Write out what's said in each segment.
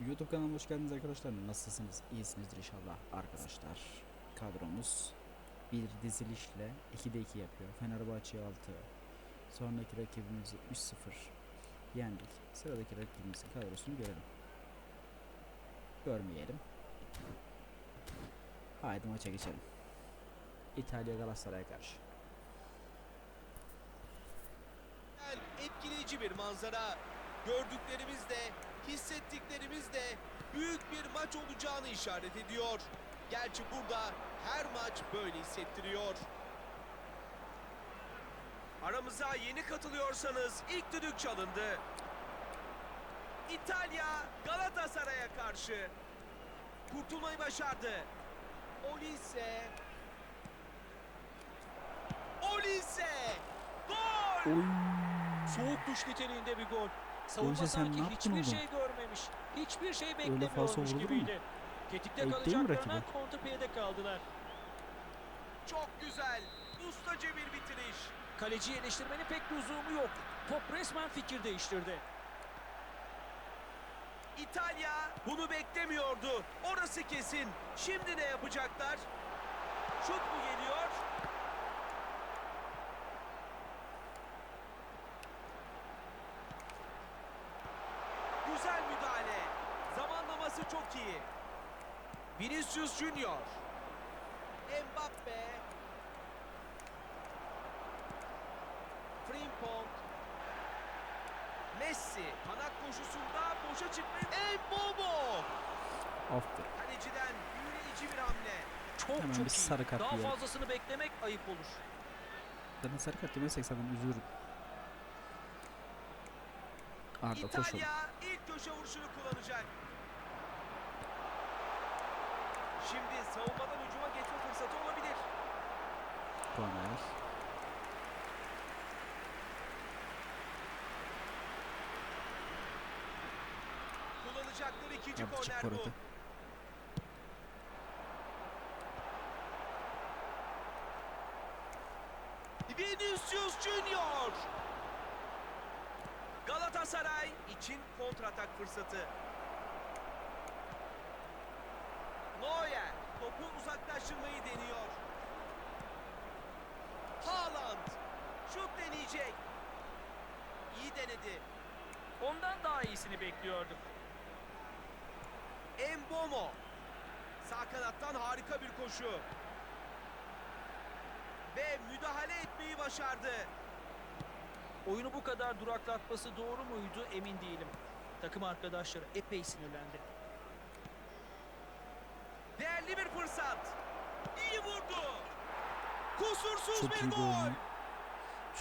YouTube kanalıma hoş geldiniz arkadaşlar. Nasılsınız? İyisinizdir inşallah arkadaşlar. Kadromuz bir dizilişle 2'de 2 yapıyor. Fenerbahçe 6. Sonraki rakibimizi 3-0 yendik. Sıradaki rakibimizin kadrosunu görelim. Görmeyelim. Haydi maça geçelim. İtalya Galatasaray'a karşı. Etkileyici bir manzara. Gördüklerimiz de, hissettiklerimiz de büyük bir maç olacağını işaret ediyor. Gerçi burada her maç böyle hissettiriyor. Aramıza yeni katılıyorsanız ilk düdük çalındı. İtalya Galatasaray'a karşı kurtulmayı başardı. Olise Olise Gol! Oy! Soğuk duş niteliğinde bir gol. Savunma ne sanki yaptın hiçbir oğlum? şey görmemiş. Hiçbir şey beklemiyormuş vurulur mu? gibiydi. Tetikte Ayıp kalacaklarına rakibe? kontrpiyede kaldılar. Çok güzel. Ustaca bir bitiriş. Kaleciyi eleştirmenin pek lüzumu yok. Top resmen fikir değiştirdi. İtalya bunu beklemiyordu. Orası kesin. Şimdi ne yapacaklar? Şut mu geliyor? Güzel müdahale. Zamanlaması çok iyi. Vinicius Junior. Mbappe. Frimpong. Messi kanat koşusunda boşa çıkmayı... Mbomo! Aferin. Kaleciden büyüleyici bir hamle. Çok Hemen çok bir iyi. sarı kart Daha yiyelim. fazlasını beklemek ayıp olur. Zaten sarı kart yemezsek zaten üzülürüm. Arda koş oğlum. İtalya ilk köşe vuruşunu kullanacak. Şimdi savunmadan hücuma geçme fırsatı olabilir. Korner. Kullanacakları ikinci çık korner bu. orada. Vinicius Junior. Galatasaray için kontratak fırsatı. Neuer topu uzaklaştırmayı deniyor. Haaland şut deneyecek. İyi denedi. Ondan daha iyisini bekliyorduk. Embomo. Sağ kanattan harika bir koşu. Ve müdahale etmeyi başardı. Oyunu bu kadar duraklatması doğru muydu emin değilim. Takım arkadaşları epey sinirlendi. Değerli bir fırsat. İyi vurdu. Kusursuz Çok bir iyi bir gol. oyun.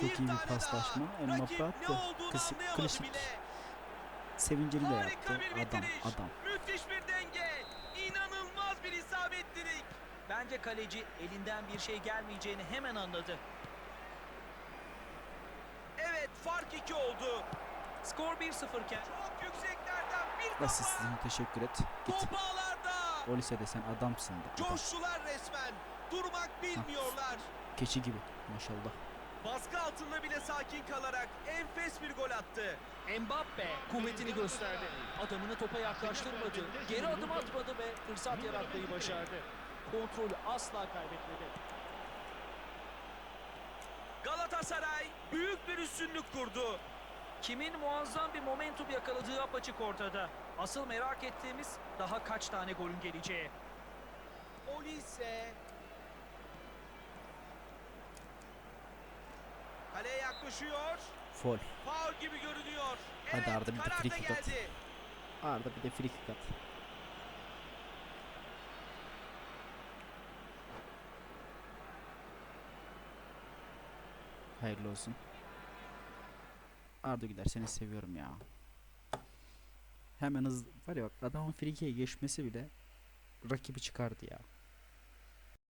Çok iyi bir paslaşma. Mbappe attı. olduğunu Kıs- anlayamadı klasik. Sevincini de yaptı. bir Adam, adam. Müthiş bir denge. İnanılmaz bir isabetlilik. Bence kaleci elinden bir şey gelmeyeceğini hemen anladı. Evet fark iki oldu. Skor 1-0 iken Çok yükseklerden bir kafa. Asistine teşekkür et. Git. Top ağlarda. Olise de sen adamsın. de, Adam. Coştular resmen. Durmak bilmiyorlar. Keçi gibi maşallah. Baskı altında bile sakin kalarak enfes bir gol attı. Mbappe kuvvetini gösterdi. Adamını topa yaklaştırmadı. Geri adım atmadı ve fırsat yaratmayı başardı. Kontrolü asla kaybetmedi. Galatasaray büyük bir üstünlük kurdu. Kimin muazzam bir momentum yakaladığı apaçık ortada. Asıl merak ettiğimiz daha kaç tane golün geleceği. Olise Kaleye yaklaşıyor. Fol. Faul gibi görünüyor. Hadi Evet, Arda bir de free kick at. Arda bir de free kick at. Hayırlı olsun. Arda Güler seni seviyorum ya. Hemen hız var ya bak adamın kick'e geçmesi bile rakibi çıkardı ya.